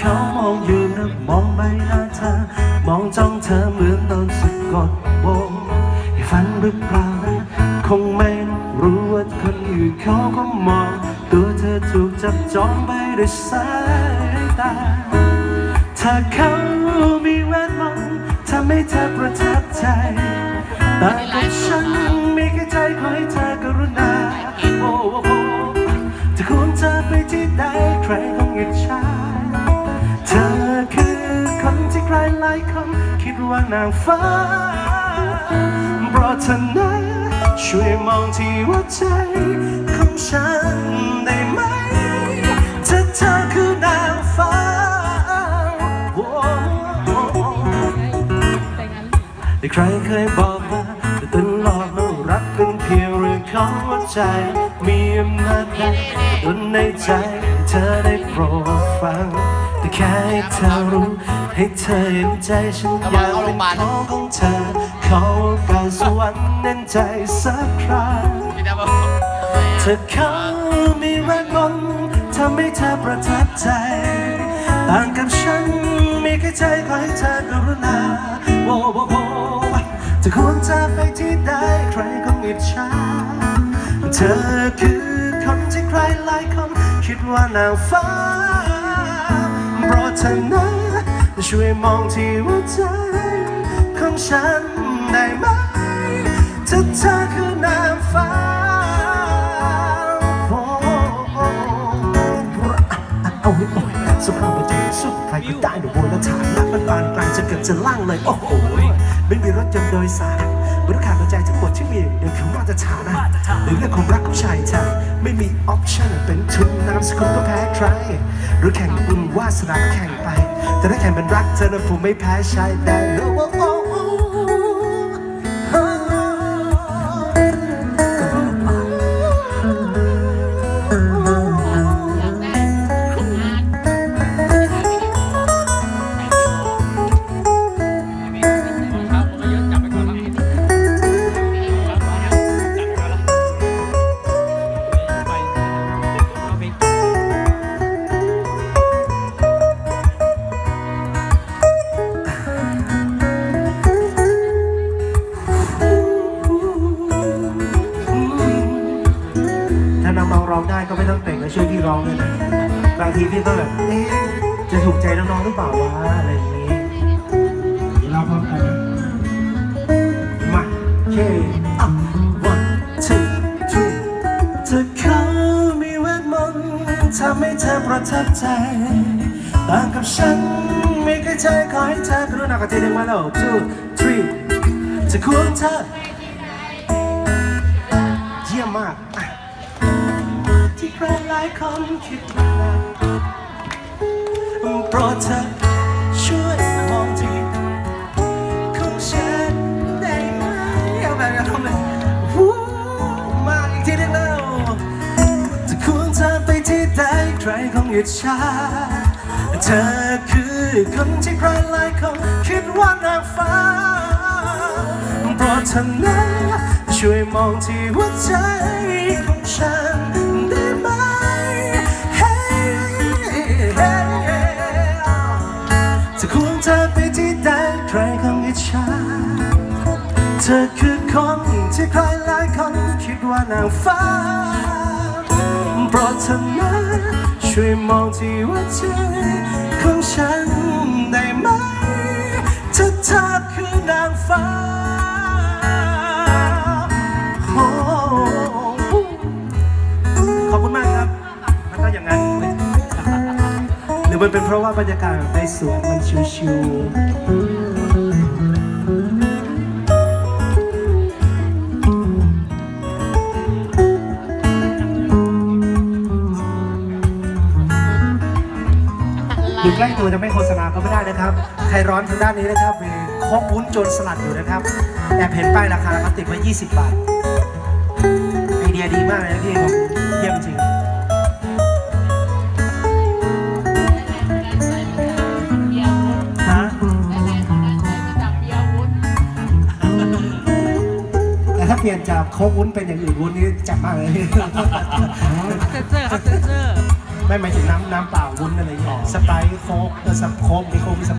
เขามองอยู่นะมองใบหน้าเธอ มองจ้องเธอเหมือนโดนสะกดวงให้ฝันหรือเปล่านะคงไม่รู้ว่าคนอื่นเขาก็มอง ตัวเธอถูกจับจ้องไปด้วยสายตาถ้าเขามีแวดมองทำให้เธอประทับใจแต่กับฉันมีแค่ใจขอให้เธอกรุณาโอ้โห จะควรจะไปที่ใดใครคงอิจฉาเธอคือคนที่ใครหลายคนคิดว่านางฟ้าโปรดเธอนะช่วยมองที่หัวใจของฉันได้ไหมถ้าเธอคือนางฟ้าแต่ใครเคยบอกมาแต่ตลอดเรารักเป็นเพียงเรื่องของหัวใจ มีอำนาจใดดนในใจเธอได้โปรดฟัง แต่แค่ให้เธอรู้ให้เธอเห็นใจฉันอยากเป็นของของเธอ เขอโอกาสสวรรค์เน้นใจสักครั้งเธอเขามีแวดมนต์ทำให้เธอประทับใจต่างกับฉันมีแค่ใจขอให้เธอกรุณาโอ้โหจะควรจะไปที่ใดใครคงอิจฉา เธอคือคนที่ใครหลายคน คิดว่านางฟ้าโปรดเธอนะช่วยมองที่หัวใจของฉันได้ไหมถ้าเธอคือนางฟ้าโอ้โหเอาไว้โอ้ยสุภาพบุรุษสุดใครก็ได้ในบนฐานนักมันบานกลางจะเกือบจะล่างเลย โอ้โหไม่มีรถยนต์โดยสาร บริการหัวใจจะปวดที่มีเดี๋ยวคือมาตรฐานนะหรือเรื่องของรักของชายชายไม่มีออปชั่นเป็นทุนนามสกุลก็แพ้ใคร หรือแข่งบุญวาสนาก็แข่งไป แต่ถ้าแข่งเป็นรักเธอนะผมไม่แพ้ชายได้โน้องๆร้องได้ก็ไม่ต้องแต่งแล้วช่วยพี่ร้องด้วยนะบางทีพี่ก็แบบเอ๊ะจะถูกใจน้องๆหรือเปล่าวะอะไรอย่างนี้เดี๋ยวเราพร้อมกันนะมาโอเคอะ one two three เธอเขามีเวทมนต์ทำให้เธอประทับใจต่างกับฉันไม่เคยใจขอให้เธอกรุณากันทีหนึ่งมาแล้ว two three จะควงเธอเยี่ยมมาก ที่ใครหลายคนคิดว่าโปรดเธอช่วยมองที่ของฉันได้ไหมเอาแบบนี้ทำเลยวู้มาอีกทีหนึงแล้วจะควรเธอไปที่ใดใครคงอิจฉาเธอคือคนที่ใครหลายคนคิดว่านางฟ้าโปรดเธอนะช่วยมองที่หัวใจ เธอคือคนที่ใครหลายคนคิดว่านางฟ้าโปรดเธอนะช่วยมองที่หัวใจของฉันได้ไหมถ้าเธอคือนางฟ้าโอ้ขอบคุณมากครับแล้วก็อย่างนั้น หรือมันเป็นเพราะว่าบรรยากาศในสวนมันชิวๆ ใกล้ตัวจะไม่โฆษณาก็ไม่ได้นะครับ ใครร้อนทางด้านนี้นะครับมีโคกวุ้นโจนสลัดอยู่นะครับแอบเห็นป้ายราคาเขาติดไว้ 20 บาท ไอเดียดีมากเลยนะพี่ผมเยี่ยมจริงฮะแต่ถ้าเปลี่ยนจากโค้กวุ้นเป็นอย่างอื่นวุ้นนี่จับมากเลย เซนเซอร์ครับเซนเซอร์ ไม่หมายถึงน้ำน้ำเปล่าวุ้นอะไรเงี้ยสไปร์โค้กเออสโค้กมีโค้กมีส